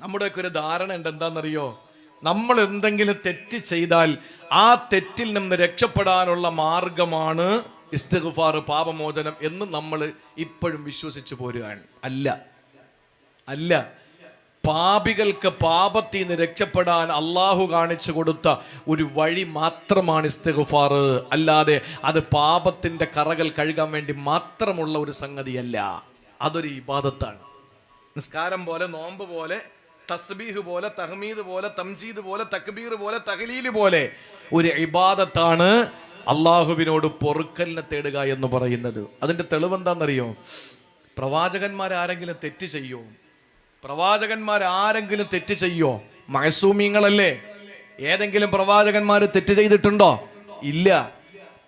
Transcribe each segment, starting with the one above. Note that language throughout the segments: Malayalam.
നമ്മുടെയൊക്കെ ഒരു ധാരണ ഉണ്ട് എന്താണെന്നറിയോ നമ്മൾ എന്തെങ്കിലും തെറ്റ് ചെയ്താൽ ആ തെറ്റിൽ നിന്ന് രക്ഷപ്പെടാനുള്ള മാർഗമാണ് ഇസ്തിഗ്ഫാർ പാപമോചനം എന്ന് നമ്മൾ ഇപ്പോഴും വിശ്വസിച്ചു പോരുകയാണ്. അല്ല. അല്ല. പാപികൾക്ക് പാപത്തിൽ നിന്ന് രക്ഷപ്പെടാൻ അള്ളാഹു കാണിച്ചു കൊടുത്ത ഒരു വഴി മാത്രമാണ് ഇസ്തിഗ്ഫാർ. അല്ലാതെ അത് പാപത്തിന്റെ കറകൾ കഴുകാൻ വേണ്ടി മാത്രമുള്ള ഒരു സംഗതിയല്ല. അതൊരു ഇബാദത്താണ്. നിസ്കാരം പോലെ നോമ്പ് പോലെ തസ്ബീഹ് പോലെ തഹ്മീദ് പോലെ തംജീദ് പോലെ തക്ബീർ പോലെ തഹലീൽ പോലെ ഒരു ഇബാദത്താണ് അള്ളാഹുവിനോട് പൊറുക്കലിനെ തേടുക എന്ന് പറയുന്നത്. അതിന്റെ തെളിവ് എന്താണെന്നറിയോ? പ്രവാചകന്മാരാരെങ്കിലും തെറ്റ് ചെയ്യോ? പ്രവാചകന്മാരാരെങ്കിലും തെറ്റ് ചെയ്യോ? മഹസൂമിങ്ങളല്ലേ? ഏതെങ്കിലും പ്രവാചകന്മാർ തെറ്റ് ചെയ്തിട്ടുണ്ടോ? ഇല്ല.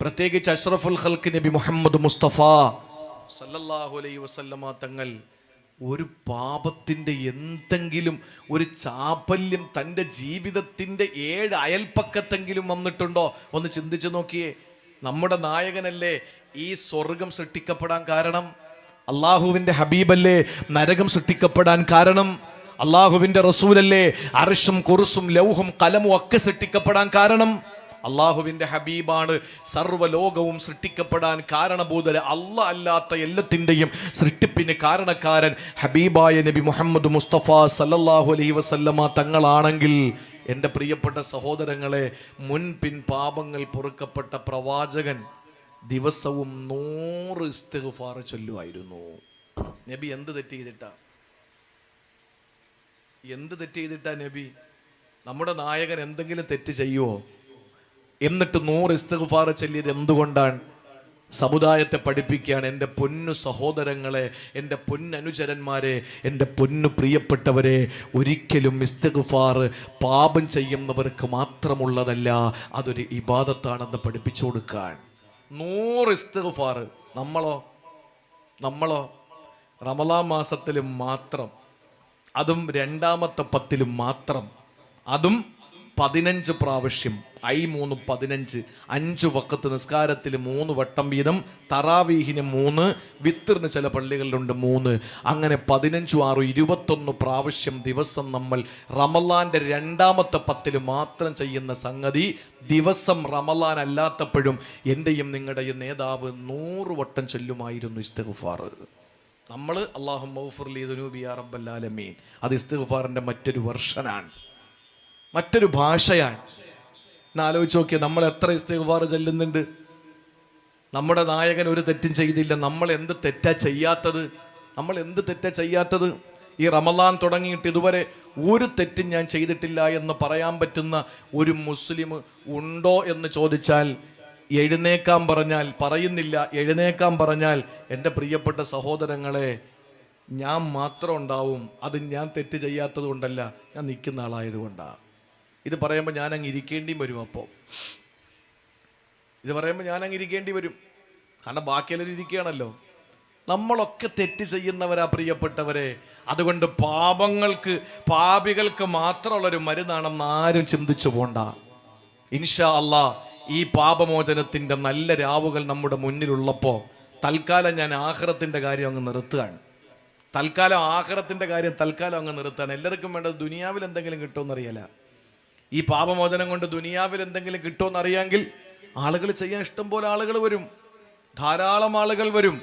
പ്രത്യേകിച്ച് അഷ്റഫുൽ ഹൽക്ക് നബി മുഹമ്മദ് മുസ്തഫ സല്ലല്ലാഹു അലൈഹി വസല്ലമ തങ്ങൾ ഒരു പാപത്തിന്റെ എന്തെങ്കിലും ഒരു ചാപല്യം തന്റെ ജീവിതത്തിന്റെ ഏഴ് അയൽപ്പക്കത്തെങ്കിലും വന്നിട്ടുണ്ടോ? ഒന്ന് ചിന്തിച്ചു നോക്കിയേ. നമ്മുടെ നായകനല്ലേ ഈ സ്വർഗം സൃഷ്ടിക്കപ്പെടാൻ കാരണം? അള്ളാഹുവിന്റെ ഹബീബല്ലേ നരകം സൃഷ്ടിക്കപ്പെടാൻ കാരണം? അള്ളാഹുവിന്റെ റസൂലല്ലേ അർഷും കുറുസും ലൗഹും കലമും ഒക്കെ സൃഷ്ടിക്കപ്പെടാൻ കാരണം? അള്ളാഹുവിന്റെ ഹബീബാണ്. സർവലോകവും സൃഷ്ടിക്കപ്പെടാൻ കാരണഭൂതര അല്ല അല്ലാത്ത എല്ലാത്തിന്റെയും സൃഷ്ടിപ്പിന് കാരണക്കാരൻ ഹബീബായ നബി മുഹമ്മദ് മുസ്തഫ സല്ലല്ലാഹു അലൈഹി വസല്ലമ തങ്ങളാണെങ്കിൽ. എന്റെ പ്രിയപ്പെട്ട സഹോദരങ്ങളെ മുൻപിൻ പാപങ്ങൾ പൊറുക്കപ്പെട്ട പ്രവാചകൻ ദിവസവും നൂറ് ഇസ്തിഗ്ഫാർ ചൊല്ലുമായിരുന്നു. നബി എന്ത് തെറ്റ് ചെയ്തിട്ടാ? എന്ത് തെറ്റ് ചെയ്തിട്ടാ നബി? നമ്മുടെ നായകൻ എന്തെങ്കിലും തെറ്റ് ചെയ്യുവോ? എന്നിട്ട് നൂറ് ഇസ്തിഗ്ഫാർ ചൊല്ലിയത് എന്തുകൊണ്ടാണ്? സമുദായത്തെ പഠിപ്പിക്കുകയാണ്. എന്റെ പൊന്നു സഹോദരങ്ങളെ എന്റെ പൊന്നനുചരന്മാരെ എന്റെ പൊന്നു പ്രിയപ്പെട്ടവരെ ഒരിക്കലും ഇസ്തിഗ്ഫാർ പാപം ചെയ്യുന്നവർക്ക് മാത്രമുള്ളതല്ല അതൊരു ഇബാദത്താണെന്ന് പഠിപ്പിച്ചു കൊടുക്കാൻ. നൂറ് ഇസ്തിഗ്ഫാർ നമ്മളോ? നമ്മളോ? റമലാ മാസത്തിലും മാത്രം. അതും രണ്ടാമത്തെ പത്തിലും മാത്രം. അതും പതിനഞ്ച് പ്രാവശ്യം ഐ മൂന്ന് പതിനഞ്ച് അഞ്ച് വക്കത്ത് നിസ്കാരത്തിൽ മൂന്ന് വട്ടം വീതം തറാവീഹിന് മൂന്ന് വിത്തിറിന് ചില പള്ളികളിലുണ്ട് മൂന്ന്. അങ്ങനെ പതിനഞ്ചു ആറ് ഇരുപത്തൊന്ന് പ്രാവശ്യം ദിവസം നമ്മൾ റമലാന്റെ രണ്ടാമത്തെ പത്തിൽ മാത്രം ചെയ്യുന്ന സംഗതി ദിവസം റമലാൻ അല്ലാത്തപ്പോഴും എന്റെയും നിങ്ങളുടെയും നേതാവ് നൂറ് വട്ടം ചൊല്ലുമായിരുന്നു ഇസ്തഗുഫാർ. നമ്മൾ അള്ളാഹു മൗഫുർലി ദുനൂബിയ റബ്ബല്ലാലമീൻ അത് ഇസ്തഗുഫാറിന്റെ മറ്റൊരു വെർഷനാണ്. മറ്റൊരു ഭാഷയാണ്. എന്നാലോചിച്ച് നോക്കിയ നമ്മൾ എത്ര ഇസ്തിഗ്ഫാർ ചെല്ലുന്നുണ്ട്. നമ്മുടെ നായകൻ ഒരു തെറ്റും ചെയ്തില്ല. നമ്മൾ എന്ത് തെറ്റാ ചെയ്യാത്തത്? നമ്മൾ എന്ത് തെറ്റാ ചെയ്യാത്തത്? ഈ റമലാൻ തുടങ്ങിയിട്ട് ഇതുവരെ ഒരു തെറ്റും ഞാൻ ചെയ്തിട്ടില്ല എന്ന് പറയാൻ പറ്റുന്ന ഒരു മുസ്ലിം ഉണ്ടോ എന്ന് ചോദിച്ചാൽ എഴുന്നേക്കാൻ പറഞ്ഞാൽ പറയുന്നില്ല. എഴുന്നേക്കാൻ പറഞ്ഞാൽ എന്റെ പ്രിയപ്പെട്ട സഹോദരങ്ങളെ ഞാൻ മാത്രം ഉണ്ടാവും. അത് ഞാൻ തെറ്റ് ചെയ്യാത്തത് കൊണ്ടല്ല. ഞാൻ നിൽക്കുന്ന ആളായതുകൊണ്ടാണ് ഇത് പറയുമ്പോൾ ഞാൻ അങ്ങ് ഇരിക്കേണ്ടി വരും അപ്പോൾ ഇത് പറയുമ്പോൾ ഞാൻ അങ്ങ് ഇരിക്കേണ്ടി വരും. കാരണം ബാക്കിയെല്ലാവരും ഇരിക്കുകയാണല്ലോ. നമ്മളൊക്കെ തെറ്റ് ചെയ്യുന്നവരാ പ്രിയപ്പെട്ടവരെ. അതുകൊണ്ട് പാപങ്ങൾക്ക് പാപികൾക്ക് മാത്രമുള്ളൊരു മരുന്നാണെന്ന് ആരും ചിന്തിച്ചു പോണ്ട. ഇൻഷാ അല്ലാ ഈ പാപമോചനത്തിന്റെ നല്ല രാവുകൾ നമ്മുടെ മുന്നിലുള്ളപ്പോൾ തൽക്കാലം ഞാൻ ആഹ്റത്തിന്റെ കാര്യം അങ്ങ് നിർത്തുകയാണ്. തൽക്കാലം ആഹ്റത്തിന്റെ കാര്യം തൽക്കാലം അങ്ങ് നിർത്തുകയാണ്. എല്ലാവർക്കും വേണ്ടത് ദുനിയാവിൽ എന്തെങ്കിലും കിട്ടുമെന്നറിയില്ല. ഈ പാപമോചനം കൊണ്ട് ദുനിയാവിൽ എന്തെങ്കിലും കിട്ടുമെന്നറിയാമെങ്കിൽ ആളുകൾ ചെയ്യാൻ ഇഷ്ടം പോലെ ആളുകൾ വരും. ധാരാളം ആളുകൾ വരും.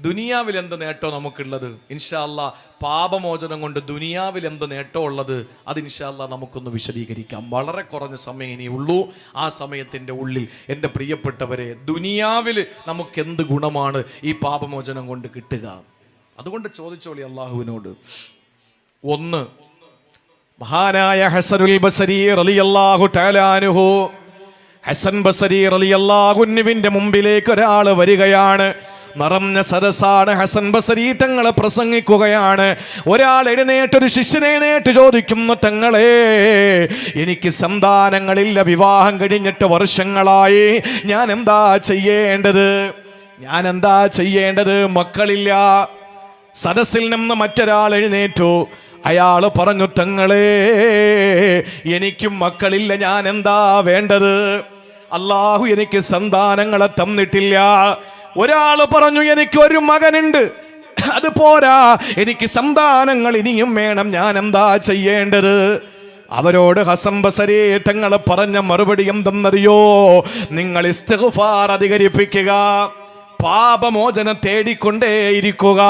ദുനിയാവിൽ എന്ത് നേട്ടോ നമുക്കുള്ളത്? ഇൻഷാല്ല പാപമോചനം കൊണ്ട് ദുനിയാവിൽ എന്ത് നേട്ടോ ഉള്ളത്? അത് ഇൻഷാല്ല നമുക്കൊന്ന് വിശദീകരിക്കാം. വളരെ കുറഞ്ഞ സമയം ഇനി ഉള്ളൂ. ആ സമയത്തിന്റെ ഉള്ളിൽ എന്റെ പ്രിയപ്പെട്ടവരെ ദുനിയാവിൽ നമുക്ക് എന്ത് ഗുണമാണ് ഈ പാപമോചനം കൊണ്ട് കിട്ടുക? അതുകൊണ്ട് ചോദിച്ചോളി അള്ളാഹുവിനോട് ഒന്ന് മഹാനായ ഹസനുൽ ബസരി റളിയല്ലാഹു ടാലാനുഹു ഹസൻ ബസരി റലിയല്ലാഹുന്നുവിന്റെ മുമ്പിലേക്ക് ഒരാൾ വരികയാണ്. നിറഞ്ഞ സരസാണ് ഹസൻ ബസരി തങ്ങളെ പ്രസംഗിക്കുകയാണ്. ഒരാൾ എഴുന്നേറ്റ് ഒരു ശിഷ്യനെ എഴുന്നേറ്റ് ചോദിക്കുന്നു തങ്ങളെ എനിക്ക് സന്താനങ്ങളില്ല വിവാഹം കഴിഞ്ഞിട്ട് വർഷങ്ങളായി. ഞാൻ എന്താ ചെയ്യേണ്ടത്? ഞാൻ എന്താ ചെയ്യേണ്ടത്? മക്കളില്ല. സദസ്സിൽ നിന്ന് മറ്റൊരാൾ എഴുന്നേറ്റു. അയാൾ പറഞ്ഞു തങ്ങളെ എനിക്കും മക്കളില്ല ഞാൻ എന്താ വേണ്ടത്? അള്ളാഹു എനിക്ക് സന്താനങ്ങളെ തന്നിട്ടില്ല. ഒരാൾ പറഞ്ഞു എനിക്ക് ഒരു മകനുണ്ട്. അത് പോരാ. എനിക്ക് സന്താനങ്ങൾ ഇനിയും വേണം. ഞാൻ എന്താ ചെയ്യേണ്ടത്? അവരോട് ഹസംബസരേ തങ്ങളെ പറഞ്ഞ മറുപടി എന്തെന്നറിയോ? നിങ്ങൾ ഇസ്തിഗ്ഫാർ അധികരിപ്പിക്കുക. പാപമോചനം തേടിക്കൊണ്ടേയിരിക്കുക.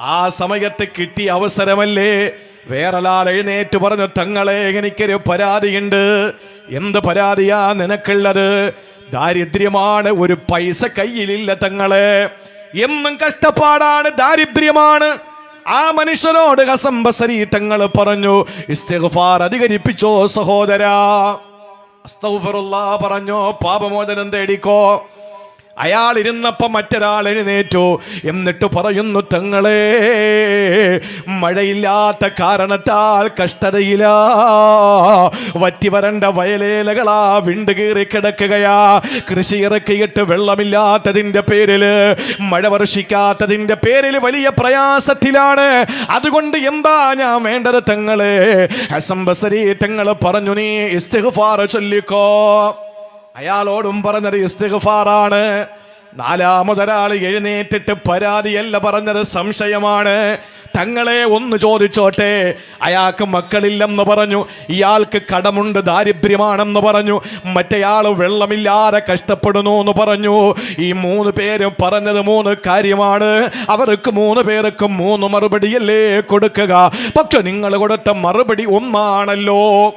ആ സമയത്ത് കിട്ടിയ അവസരമല്ലേ? വേറൊരാൾ എഴുന്നേറ്റ് പറഞ്ഞു തങ്ങളെ എനിക്കൊരു പരാതിയുണ്ട്. എന്ത് പരാതിയാ നിനക്കുള്ളത്? ദാരിദ്ര്യമാണ് ഒരു പൈസ കയ്യിലില്ല തങ്ങളെ. എന്നും കഷ്ടപ്പാടാണ് ദാരിദ്ര്യമാണ്. ആ മനുഷ്യനോട് ഹസംബസരി തങ്ങൾ പറഞ്ഞു ഇസ്തിഗ്ഫാർ അധികരിപ്പിച്ചോ സഹോദരാ. പറഞ്ഞോ പാപമോചനം തേടിക്കോ. അയാൾ ഇരുന്നപ്പോൾ മറ്റൊരാൾ എഴുന്നേറ്റു. എന്നിട്ട് പറയുന്നു തങ്ങളെ മഴയില്ലാത്ത കാരണത്താൽ കഷ്ടതയിലാ. വറ്റി വരണ്ട വയലേലകളാ വിണ്ട് കീറി കിടക്കുകയാ. കൃഷി ഇറക്കിയിട്ട് വെള്ളമില്ലാത്തതിന്റെ പേരിൽ മഴ വർഷിക്കാത്തതിന്റെ പേരിൽ വലിയ പ്രയാസത്തിലാണ്. അതുകൊണ്ട് എന്താ ഞാൻ വേണ്ടത് തങ്ങളെ? ഹസംബസരി തങ്ങൾ പറഞ്ഞു നീ ഇസ്തിഗ്ഫാർ ചൊല്ലിക്കോ. അയാളോടും പറഞ്ഞത് ഇസ്തിഗ്ഫാറാണ്. നാലാമതൊരാൾ എഴുന്നേറ്റിട്ട് പരാതിയല്ല പറഞ്ഞത് സംശയമാണ്. തങ്ങളെ ഒന്ന് ചോദിച്ചോട്ടെ. അയാൾക്ക് മക്കളില്ലെന്ന് പറഞ്ഞു. ഇയാൾക്ക് കടമുണ്ട് ദാരിദ്ര്യമാണെന്ന് പറഞ്ഞു. മറ്റേയാൾ വെള്ളമില്ലാതെ കഷ്ടപ്പെടുന്നു എന്ന് പറഞ്ഞു. ഈ മൂന്ന് പേരും പറഞ്ഞത് മൂന്ന് കാര്യമാണ്. അവർക്ക് മൂന്ന് പേർക്കും മൂന്ന് മറുപടിയല്ലേ കൊടുക്കുക. പക്ഷെ നിങ്ങൾ കൊടുത്ത മറുപടി ഒന്നാണല്ലോ.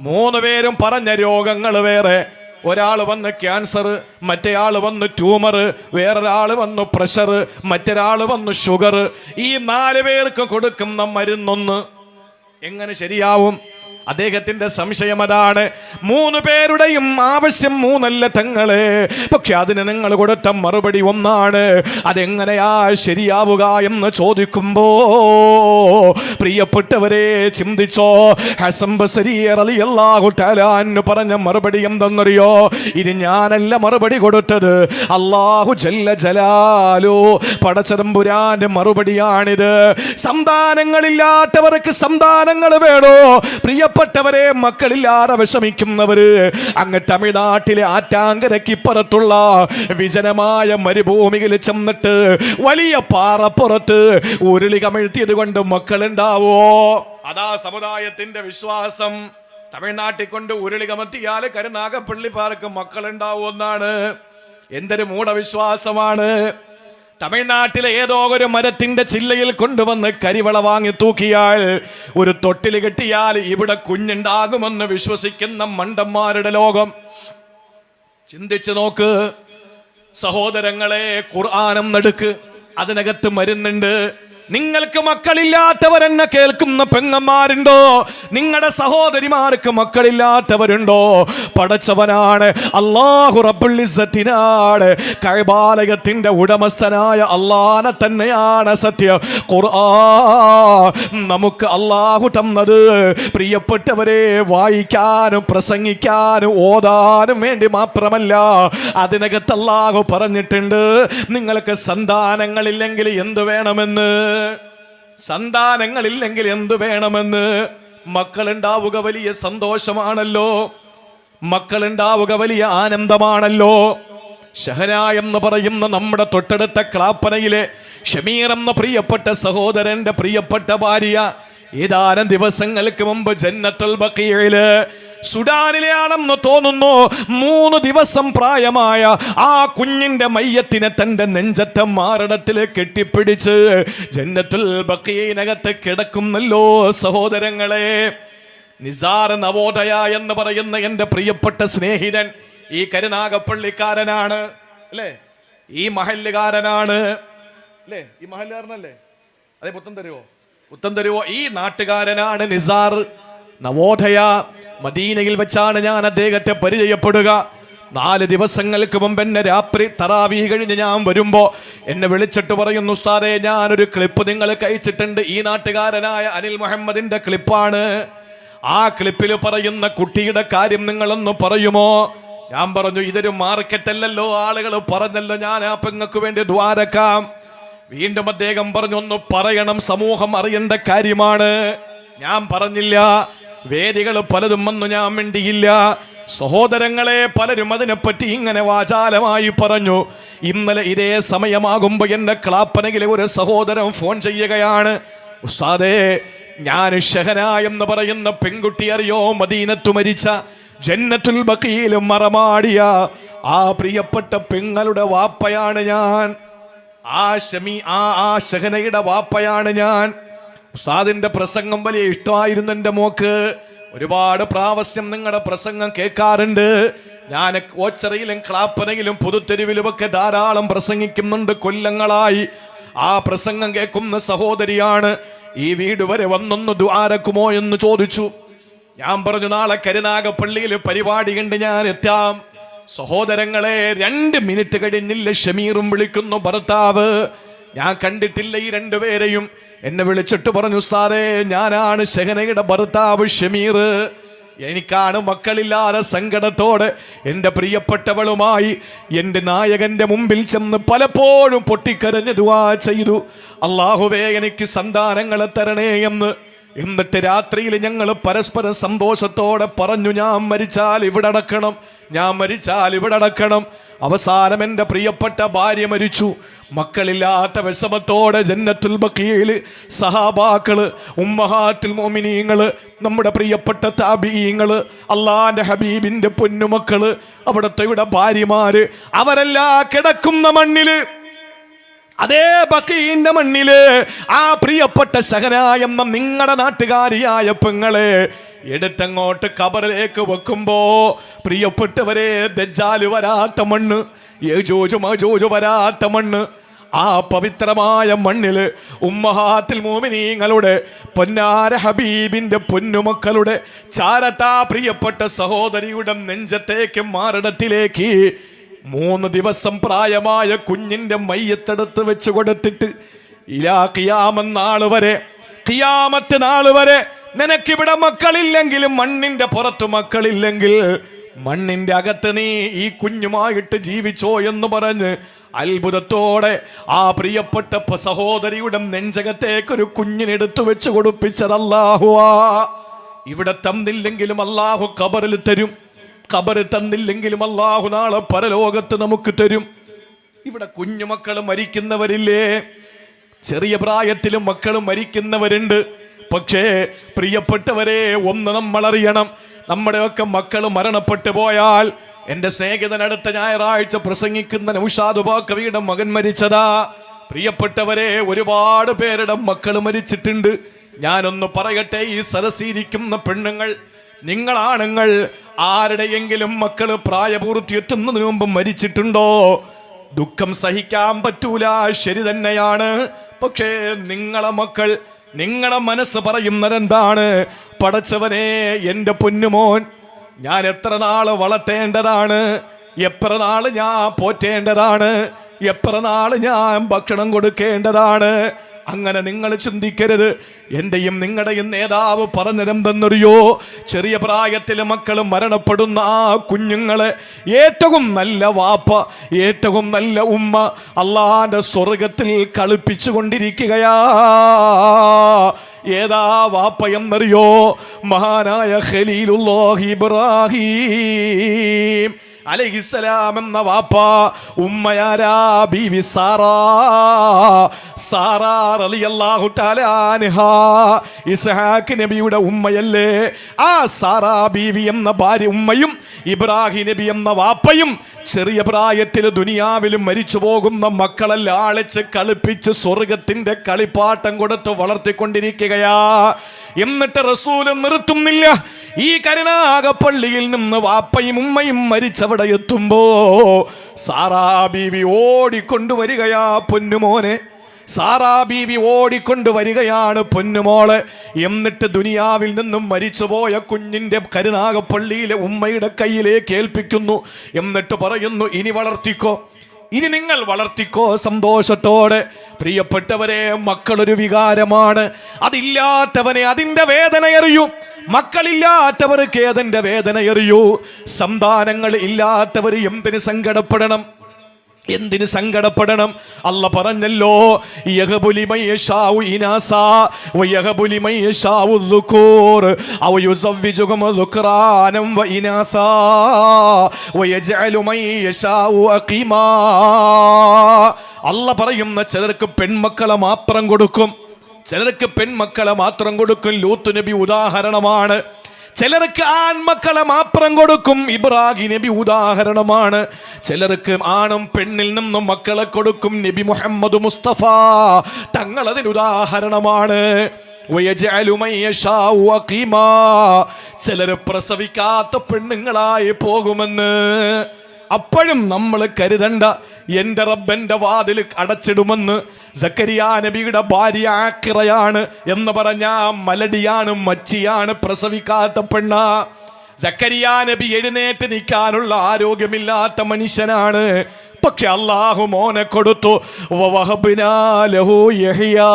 മൂന്ന് പേരും പറഞ്ഞ രോഗങ്ങൾ വേറെ. ഒരാൾ വന്ന് ക്യാൻസർ മറ്റേയാൾ വന്ന് ട്യൂമർ വേറൊരാൾ വന്ന് പ്രഷർ മറ്റൊരാൾ വന്ന് ഷുഗർ ഈ നാല് പേർക്ക് കൊടുക്കുന്ന മരുന്നൊന്ന് എങ്ങനെ ശരിയാവും? അദ്ദേഹത്തിന്റെ സംശയം അതാണ്. മൂന്ന് പേരുടെയും ആവശ്യം മൂന്നല്ല തങ്ങൾ. പക്ഷെ അതിന് നിങ്ങൾ കൊടുത്ത മറുപടി ഒന്നാണ്. അതെങ്ങനെയാ ശരിയാവുക എന്ന് ചോദിക്കുമ്പോ പ്രിയപ്പെട്ടവരെ ചിന്തിച്ചോ? അൻഹു പറഞ്ഞ മറുപടി എന്തെന്നറിയോ? ഇനി ഞാനല്ല മറുപടി കൊടുത്തത്. അള്ളാഹു ജല്ല ജലാലോ. പടച്ചതമ്പുരാന്റെ മറുപടിയാണിത്. സന്താനങ്ങളില്ലാത്തവർക്ക് സന്താനങ്ങൾ വേണോ? പ്രിയപ്പെട്ടവരെ മക്കളില്ലാതെ വിഷമിക്കുന്നവര് അങ്ങ് തമിഴ്നാട്ടിലെ ആറ്റാങ്കരക്കിപ്പുറത്തുള്ള വിജനമായ മരുഭൂമിയിൽ ചെന്നിട്ട് വലിയ പാറപ്പുറത്ത് ഉരുളി കമിഴ്ത്തിയത് കൊണ്ട് മക്കളുണ്ടാവോ? അതാ സമുദായത്തിന്റെ വിശ്വാസം. തമിഴ്നാട്ടിൽ കൊണ്ട് ഉരുളി കമത്തിയാൽ കരുനാഗപ്പള്ളി പാർക്ക് മക്കളുണ്ടാവുമെന്നാണ് എന്തൊരു മൂഢവിശ്വാസമാണ്. തമിഴ്നാട്ടിലെ ഏതോ ഒരു മരത്തിന്റെ ചില്ലയിൽ കൊണ്ടുവന്ന് കരിവള വാങ്ങി തൂക്കിയാൽ ഒരു തൊട്ടിൽ കെട്ടിയാൽ ഇവിടെ കുഞ്ഞുണ്ടാകുമെന്ന് വിശ്വസിക്കുന്ന മണ്ടന്മാരുടെ ലോകം. ചിന്തിച്ചു നോക്ക്. സഹോദരങ്ങളെ ഖുർആാനം നടുക്ക്. അതിനകത്ത് മരുന്നുണ്ട്. നിങ്ങൾക്ക് മക്കളില്ലാത്തവരെന്നെ കേൾക്കുന്ന പെങ്ങന്മാരുണ്ടോ? നിങ്ങളുടെ സഹോദരിമാർക്ക് മക്കളില്ലാത്തവരുണ്ടോ? പടച്ചവനാണ് അള്ളാഹു റബുള്ളിസത്തിനാണ് കൈബാലയത്തിന്റെ ഉടമസ്ഥനായ അള്ളാനെ തന്നെയാണ് സത്യം. ഖുർആ നമുക്ക് അള്ളാഹു തന്നത് പ്രിയപ്പെട്ടവരെ വായിക്കാനും പ്രസംഗിക്കാനും ഓതാനും വേണ്ടി മാത്രമല്ല. അതിനകത്ത് അള്ളാഹു പറഞ്ഞിട്ടുണ്ട് നിങ്ങൾക്ക് സന്താനങ്ങളില്ലെങ്കിൽ എന്ത് വേണമെന്ന്? സന്താനങ്ങളില്ലെങ്കിൽ എന്ത് വേണമെന്ന്? മക്കളുണ്ടാവുക വലിയ സന്തോഷമാണല്ലോ. മക്കളുണ്ടാവുക വലിയ ആനന്ദമാണല്ലോ. ഷഹന എന്ന് പറയുന്ന നമ്മുടെ തൊട്ടടുത്ത ക്ലാപ്പനയിലെ ഷമീർ എന്ന പ്രിയപ്പെട്ട സഹോദരന്റെ പ്രിയപ്പെട്ട ഭാര്യ ഏതാനും ദിവസങ്ങൾക്ക് മുമ്പ് ജന്നത്തുൽ ബക്കിയയിൽ സുഡാനിലെയാണെന്ന് തോന്നുന്നു. മൂന്ന് ദിവസം പ്രായമായ ആ കുഞ്ഞിന്റെ മയ്യത്തിനെ തന്റെ നെഞ്ചറ്റ മാറിടത്തിൽ കെട്ടിപ്പിടിച്ച് ജന്നത്തുൽ ബക്കിയനകത്ത് കിടക്കുന്നല്ലോ സഹോദരങ്ങളെ. നിസാർ നവോദയ എന്ന് പറയുന്ന എന്റെ പ്രിയപ്പെട്ട സ്നേഹിതൻ ഈ കരുനാഗപ്പള്ളിക്കാരനാണ് അല്ലേ? ഈ മഹല്ലുകാരനാണ് അല്ലേ? ഈ മഹല്ലുകാരനല്ലേ? അതെ പുത്തം തരുവോ? പുത്തൻ തരുവോ? ഈ നാട്ടുകാരനാണ് നിസാർ. നവോധയ മദീനയിൽ വെച്ചാണ് ഞാൻ അദ്ദേഹത്തെ പരിചയപ്പെടുക. നാല് ദിവസങ്ങൾക്ക് മുമ്പ് എന്നെ രാത്രി തറാവി കഴിഞ്ഞ് ഞാൻ വരുമ്പോ എന്നെ വിളിച്ചിട്ട് പറയുന്നു ഉസ്താദെ ഞാനൊരു ക്ലിപ്പ് നിങ്ങൾ കഴിച്ചിട്ടുണ്ട് ഈ നാട്ടുകാരനായ അനിൽ മുഹമ്മദിന്റെ ക്ലിപ്പാണ്. ആ ക്ലിപ്പിൽ പറയുന്ന കുട്ടിയുടെ കാര്യം നിങ്ങളൊന്ന് പറയുമോ? ഞാൻ പറഞ്ഞു ഇതൊരു മാർക്കറ്റല്ലല്ലോ ആളുകൾ പറഞ്ഞല്ലോ. ഞാൻ ആ പെങ്ങൾക്ക് വേണ്ടി ദ്വാരക്കാം. വീണ്ടും അദ്ദേഹം പറഞ്ഞു ഒന്ന് പറയണം. സമൂഹം അറിയേണ്ട കാര്യമാണ്. ഞാൻ പറഞ്ഞില്ല. വേദികൾ പലതും വന്നു ഞാൻ മിണ്ടിയില്ല. സഹോദരങ്ങളെ പലരും അതിനെപ്പറ്റി ഇങ്ങനെ വാചാലമായി പറഞ്ഞു. ഇന്നലെ ഇതേ സമയമാകുമ്പോൾ എന്റെ ക്ലാപ്പനകിലെ ഒരു സഹോദരൻ ഫോൺ ചെയ്യുകയാണ്. ഉസ്താദേ ഞാൻ ഷഹന എന്ന് പറയുന്ന പെൺകുട്ടി അറിയോ? മദീനത്തു മരിച്ച ജന്നത്തുൽ ബക്കീലും മറമാടിയ ആ പ്രിയപ്പെട്ട പെങ്ങളുടെ വാപ്പയാണ് ഞാൻ. ആ ഷമി ആ ആ ഷഹനയുടെ വാപ്പയാണ് ഞാൻ. ഉസ്താദിന്റെ പ്രസംഗം വലിയ ഇഷ്ടമായിരുന്നു എന്റെ മോക്ക്. ഒരുപാട് പ്രാവശ്യം നിങ്ങളുടെ പ്രസംഗം കേൾക്കാറുണ്ട്. ഞാൻ ഓച്ചറയിലും ക്ലാപ്പനയിലും പുതുത്തെരുവിലുമൊക്കെ ധാരാളം പ്രസംഗിക്കുന്നുണ്ട് കൊല്ലങ്ങളായി. ആ പ്രസംഗം കേൾക്കുന്ന സഹോദരിയാണ് ഈ വീട് വരെ വന്നൊന്ന് ദ്വാരക്കുമോ? എന്ന് ചോദിച്ചു. ഞാൻ പറഞ്ഞു നാളെ കരുനാഗപ്പള്ളിയിൽ പരിപാടി കണ്ട് ഞാൻ എത്താം. സഹോദരങ്ങളെ രണ്ട് മിനിറ്റ് കഴിഞ്ഞില്ല ഷമീറും വിളിക്കുന്നു ഭർത്താവ്. ഞാൻ കണ്ടിട്ടില്ല ഈ രണ്ടുപേരെയും എന്നെ വിളിച്ചിട്ട് പറഞ്ഞു ഉസ്താദേ ഞാനാണ് ശഹനയുടെ ഭർത്താവ് ഷമീർ. എനിക്കാണ് മക്കളില്ലാതെ സങ്കടത്തോടെ എന്റെ പ്രിയപ്പെട്ടവളുമായി എന്റെ നായകന്റെ മുമ്പിൽ ചെന്ന് പലപ്പോഴും പൊട്ടിക്കരഞ്ഞ് ദുവാ ചെയ്തു. അള്ളാഹുവേ എനിക്ക് സന്താനങ്ങളെ തരണേ എന്ന്. എന്നിട്ട് രാത്രിയിൽ ഞങ്ങൾ പരസ്പരം സന്തോഷത്തോടെ പറഞ്ഞു ഞാൻ മരിച്ചാൽ ഇവിടെ അടക്കണം. ഞാൻ മരിച്ചാൽ ഇവിടെ അടക്കണം. അവസാനം എന്റെ പ്രിയപ്പെട്ട ഭാര്യ മരിച്ചു. മക്കളില്ലാത്ത വിഷമത്തോടെ ജന്നത്തുൽ ബക്കിയയിൽ സഹാബാക്കൾ ഉമ്മഹാത്തുൽ മോമിനീങ്ങൾ നമ്മുടെ പ്രിയപ്പെട്ട താബീങ്ങൾ അള്ളാന്റെ ഹബീബിന്റെ പൊന്നുമക്കൾ അവിടുത്തെ ഇവിടെ ഭാര്യമാര് അവരെല്ലാ കിടക്കുന്ന മണ്ണിൽ അതേ ബക്കീന്റെ മണ്ണിൽ ആ പ്രിയപ്പെട്ട ശകനായ നിങ്ങളുടെ നാട്ടുകാരിയായ പെങ്ങളെ എടുത്തങ്ങോട്ട് കബറിലേക്ക് വെക്കുമ്പോ പ്രിയപ്പെട്ടവരെ ദജ്ജാൽ വരാത്ത മണ്ണ് യജോജു മജോജു വരാത്ത മണ്ണ് ആ പവിത്രമായ മണ്ണിൽ ഉമ്മഹാത്തിൽ മോമിനീങ്ങളുടെ പൊന്നാര ഹബീബിന്റെ പൊന്നുമക്കളുടെ ചാരത്താ പ്രിയപ്പെട്ട സഹോദരിയുടെ നെഞ്ചത്തേക്ക് മാറിടത്തിലേക്ക് മൂന്ന് ദിവസം പ്രായമായ കുഞ്ഞിന്റെ മയ്യത്തെടുത്ത് വെച്ച് കൊടുത്തിട്ട് ഇലാ കിയാമെന്നാൾ വരെ കിയാമത്ത് നാൾ വരെ നിനക്കിവിടെ മക്കളില്ലെങ്കിലും മണ്ണിന്റെ പുറത്ത് മക്കളില്ലെങ്കിൽ മണ്ണിന്റെ അകത്ത് നീ ഈ കുഞ്ഞുമായിട്ട് ജീവിച്ചോ എന്ന് പറഞ്ഞ് അത്ഭുതത്തോടെ ആ പ്രിയപ്പെട്ട സഹോദരിയുടെ നെഞ്ചകത്തേക്കൊരു കുഞ്ഞിനെടുത്തു വെച്ച് കൊടുപ്പിച്ചത് അല്ലാഹുവാ. ഇവിടെ തന്നില്ലെങ്കിലും അല്ലാഹു കബറിൽ തരും. കബറ് തന്നില്ലെങ്കിലും അല്ലാഹു നാളെ പരലോകത്ത് നമുക്ക് തരും. ഇവിടെ കുഞ്ഞുമക്കൾ മരിക്കുന്നവരില്ലേ? ചെറിയ പ്രായത്തിലും മക്കൾ മരിക്കുന്നവരുണ്ട്. പക്ഷേ പ്രിയപ്പെട്ടവരെ ഒന്ന് നമ്മൾ അറിയണം നമ്മുടെയൊക്കെ മക്കൾ മരണപ്പെട്ടു പോയാൽ എന്റെ സ്നേഹിതൻ അടുത്ത ഞായറാഴ്ച പ്രസംഗിക്കുന്ന നൗഷാദ് കവിയുടെ മകൻ മരിച്ചതാ. പ്രിയപ്പെട്ടവരെ ഒരുപാട് പേരുടെ മക്കൾ മരിച്ചിട്ടുണ്ട്. ഞാനൊന്ന് പറയട്ടെ ഈ സരസിയിരിക്കുന്ന പെണ്ണുങ്ങൾ നിങ്ങളാണുങ്ങൾ ആരുടെയെങ്കിലും മക്കൾ പ്രായപൂർത്തി എത്തുന്നതിന് മുമ്പ് മരിച്ചിട്ടുണ്ടോ? ദുഃഖം സഹിക്കാൻ പറ്റൂല ശരി തന്നെയാണ്. പക്ഷേ നിങ്ങളെ മക്കൾ നിങ്ങളെ മനസ്സ് പറയുന്നതെന്താണ്? പടച്ചവനെ എന്റെ പൊന്നുമോൻ ഞാൻ എത്ര നാൾ വളർത്തേണ്ടതാണ്? എത്ര നാൾ ഞാൻ പോറ്റേണ്ടതാണ്? എത്ര നാൾ ഞാൻ ഭക്ഷണം കൊടുക്കേണ്ടതാണ്? അങ്ങനെ നിങ്ങൾ ചിന്തിക്കരുത്. എന്റെയും നിങ്ങളുടെയും നേതാവ് പറഞ്ഞിരുന്നെന്നറിയോ? ചെറിയ പ്രായത്തിൽ മക്കൾ മരണപ്പെടുന്ന ആ കുഞ്ഞുങ്ങളെ ഏറ്റവും നല്ല വാപ്പ ഏറ്റവും നല്ല ഉമ്മ അള്ളാന്റെ സ്വർഗത്തിൽ കളിപ്പിച്ചു കൊണ്ടിരിക്കുകയാ ഏതാ വാപ്പ എന്നറിയോ? മഹാനായ ഖലീലുല്ലാഹി ഇബ്രാഹിം. അലൈഹിസ്സലാം എന്ന വാപ്പ ഉമ്മയാരാ ബീവി സാറാ സാറാ റളിയല്ലാഹു തആല അൻഹ ഇസ്ഹാഖ് നബിയുടെ ഉമ്മയല്ലേ? ആ സാറാ ബീവി എന്ന ഭാര്യ ഉമ്മയും ഇബ്രാഹിം നബി എന്ന വാപ്പയും ചെറിയ പ്രായത്തിൽ ദുനിയാവിലും മരിച്ചു പോകുന്ന മക്കളെല്ലാം ആളിച്ച് കളിപ്പിച്ച് സ്വർഗത്തിന്റെ കളിപ്പാട്ടം കൊടുത്ത് വളർത്തിക്കൊണ്ടിരിക്കുകയാ. എന്നിട്ട് റസൂൽ നിർത്തുന്നില്ല. ഈ കരുനാഗപ്പള്ളിയിൽ നിന്ന് വാപ്പയും ഉമ്മയും മരിച്ചവിടെ എത്തുമ്പോ സാറാ ബീവി ഓടിക്കൊണ്ടുവരികയാ പൊന്നുമോനെ. സാറാ ബീവി ഓടിക്കൊണ്ടുവരികയാണ് പൊന്നുമോളെ. എന്നിട്ട് ദുനിയാവിൽ നിന്നും മരിച്ചുപോയ കുഞ്ഞിന്റെ കരുനാഗപ്പള്ളിയിലെ ഉമ്മയുടെ കയ്യിലേക്ക് ഏൽപ്പിക്കുന്നു. എന്നിട്ട് പറയുന്നു ഇനി വളർത്തിക്കോ. ഇനി നിങ്ങൾ വളർത്തിക്കോ സന്തോഷത്തോടെ. പ്രിയപ്പെട്ടവരെ മക്കളൊരു വികാരമാണ്. അതില്ലാത്തവനെ അതിന്റെ വേദന അറിയൂ മക്കളില്ലാത്തവർക്ക് വേദന എറിയൂ. സന്താനങ്ങൾ ഇല്ലാത്തവർ എന്തിന് സങ്കടപ്പെടണം? എന്തിന് സങ്കടപ്പെടണം? അല്ല പറഞ്ഞല്ലോ അല്ല പറയുന്ന ചിലർക്ക് പെൺമക്കളെ മാത്രം കൊടുക്കും. ചിലർക്ക് പെൺമക്കളെ മാത്രം കൊടുക്കും. ലൂത്ത് നബി ഉദാഹരണമാണ്. ചിലർക്ക് ആൺമക്കളെ മാത്രം കൊടുക്കും. ഇബ്രാഹിം നബി ഉദാഹരണമാണ്. ചിലർക്ക് ആണും പെണ്ണിൽ നിന്നും മക്കളെ കൊടുക്കും. നബി മുഹമ്മദ് മുസ്തഫ തങ്ങൾ തങ്ങളതിന് ഉദാഹരണമാണ്. ചിലര് പ്രസവിക്കാത്ത പെണ്ണുങ്ങളായി പോകുമെന്ന്. അപ്പോഴും നമ്മൾ കരുതണ്ട എന്റെ റബ്ബന്റെ വാതിൽ അടച്ചിടുമെന്ന് സക്കരിയ നബിയുടെ ഭാര്യ ആക്കിറയാണ് എന്ന് പറഞ്ഞ മലടിയാണ് മച്ചിയാണ് പ്രസവിക്കാത്ത പെണ്ണ സക്കരിയ നബി എഴുന്നേറ്റ് നിൽക്കാനുള്ള ആരോഗ്യമില്ലാത്ത മനുഷ്യനാണ് പക്ഷെ അള്ളാഹു മോനെ കൊടുത്തു വഹബിനാലഹു യഹിയാ.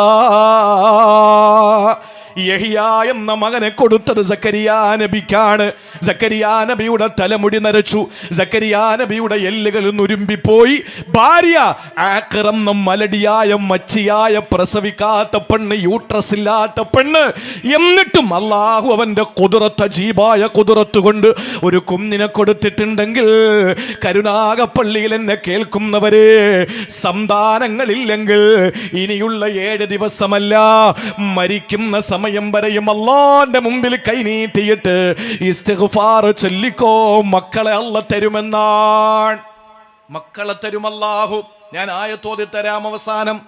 യഹിയ എന്ന മകനെ കൊടുത്തത് സക്കരിയ നബിക്കാണ്. സക്കരിയ നബിയുടെ തലമുടി നരച്ചു. സക്കരിയ നബിയുടെ എല്ലുകൾ നുരുമ്പിപ്പോയി ഭാര്യ ആക്രം മലടിയായ മച്ചിയായ പ്രസവിക്കാത്ത പെണ്ണ് യൂട്രസ് ഇല്ലാത്ത പെണ്ണ്. എന്നിട്ടും അള്ളാഹു അവന്റെ കുതിരത്ത ജീവായ കുതിരത്ത് കൊണ്ട് ഒരു കുഞ്ഞിനെ കൊടുത്തിട്ടുണ്ടെങ്കിൽ കരുണാകപ്പള്ളിയിൽ എന്നെ കേൾക്കുന്നവരെ സന്താനങ്ങളില്ലെങ്കിൽ ഇനിയുള്ള ഏഴ് ദിവസമല്ല മരിക്കുന്ന സമയം വരെയും അള്ളാന്റെ മുമ്പിൽ കൈനീട്ടിയിട്ട് ഇസ്തിഗ്ഫാർ ചൊല്ലിക്കോ മക്കളെ അല്ല തരുമെന്നാണ്. മക്കളെ തരുമല്ലാഹു. ഞാൻ ആയത്തോതി തരാം അവസാനം.